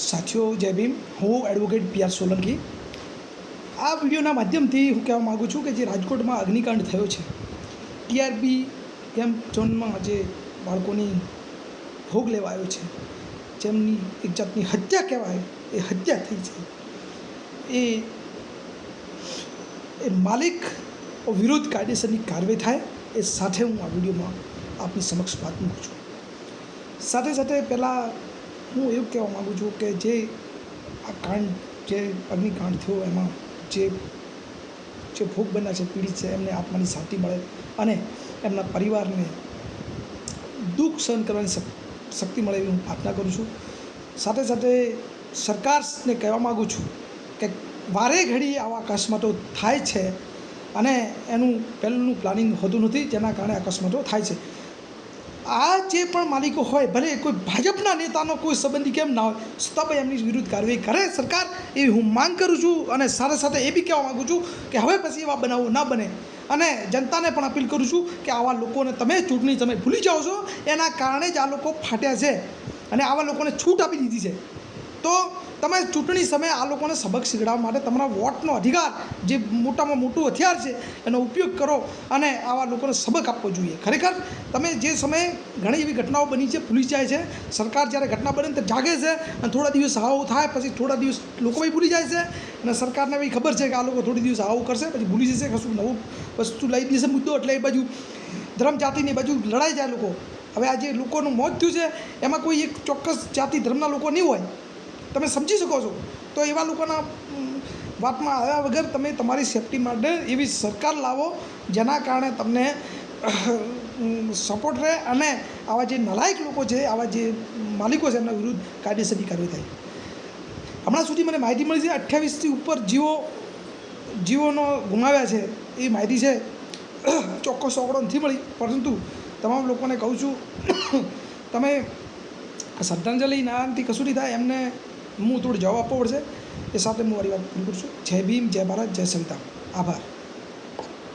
સાથીઓ જય ભીમ હું એડવોકેટ પી આર સોલંકી આ વિડીયોના માધ્યમથી હું કહેવા માગું છું કે જે રાજકોટમાં અગ્નિકાંડ થયો છે ટીઆરપી કેમ્પ ઝોનમાં જે બાળકોની ભોગ લેવા આવ્યો છે, જેમની એક જાતની હત્યા કહેવાય, એ હત્યા થઈ છે. એ એ માલિક વિરુદ્ધ કાયદેસરની કાર્યવાહી થાય, એ સાથે હું આ વિડીયોમાં આપની સમક્ષ વાત મૂકું છું. સાથે સાથે પહેલાં હું એવું કહેવા માગું છું કે જે આ કાંડ જે અગ્નિકાંડ થયો એમાં જે જે ભોગ બન્યા છે, પીડિત છે, એમને આત્માની શાંતિ મળે અને એમના પરિવારને દુઃખ સહન કરવાની શક- શક્તિ મળે એવી હું પ્રાર્થના કરું છું. સાથે સાથે સરકારને કહેવા માગું છું કે વારે ઘડી આવા અકસ્માતો થાય છે અને એનું પહેલું પ્લાનિંગ હોતું નથી, જેના કારણે અકસ્માતો થાય છે. આ જે પણ માલિકો હોય, ભલે કોઈ ભાજપના નેતાનો કોઈ સંબંધી કેમ ના હોય છતાં પણ એમની વિરુદ્ધ કાર્યવાહી કરે સરકાર એવી હું માંગ કરું છું અને સાથે સાથે એ બી કહેવા માગું છું કે હવે પછી એવા બનાવો ના બને. અને જનતાને પણ અપીલ કરું છું કે આવા લોકોને તમે ચૂંટણી તમે ભૂલી જાઓ છો, એના કારણે જ આ લોકો ફાટ્યા છે. અને આવા લોકોને છૂટ આપી દીધી છે. તમે ચૂંટણી સમયે આ લોકોને સબક શીખડાવવા માટે તમારા વોટનો અધિકાર જે મોટામાં મોટું હથિયાર છે, એનો ઉપયોગ કરો અને આવા લોકોને સબક આપવો જોઈએ. ખરેખર, તમે જે સમયે ઘણી એવી ઘટનાઓ બની છે, ભૂલી જાય છે, સરકાર જ્યારે ઘટના બને ત્યારે જાગે છે અને થોડા દિવસ આવું થાય, પછી થોડા દિવસ લોકો બી ભૂલી જાય છે અને સરકારને બી ખબર છે કે આ લોકો થોડી દિવસ આવું કરશે, પછી ભૂલી જશે, કશું નવું વસ્તુ લઈ દેશે મુદ્દો એટલે એ બાજુ ધર્મ જાતિની બાજુ લડાઈ જાય લોકો. હવે આ જે લોકોનું મોત થયું છે, એમાં કોઈ એક ચોક્કસ જાતિ ધર્મના લોકો નહીં હોય. તમે સમજી શકો છો. તો એવા લોકોના વાતમાં આવ્યા વગર તમે તમારી સેફટી માટે એવી સરકાર લાવો, જેના કારણે તમને સપોર્ટ રહે અને આવા જે નલાયક લોકો છે, આવા જે માલિકો છે, એમના વિરુદ્ધ કાયદેસરની કાર્યવાહી થાય. હમણાં સુધી મને માહિતી મળી છે, અઠ્યાવીસથી ઉપર જીવો, જીવોનો ગુમાવ્યા છે, એ માહિતી છે, ચોક્કસ આંકડો નથી મળી, પરંતુ તમામ લોકોને કહું છું, તમે શ્રદ્ધાંજલિ નારાયણથી નહીં થાય એમને હું થોડો જવાબ આપવો પડશે. એ સાથે હું મારી વાત પૂરી કરું છું. જય ભીમ, જય ભારત, જય સંવિધાન આભાર.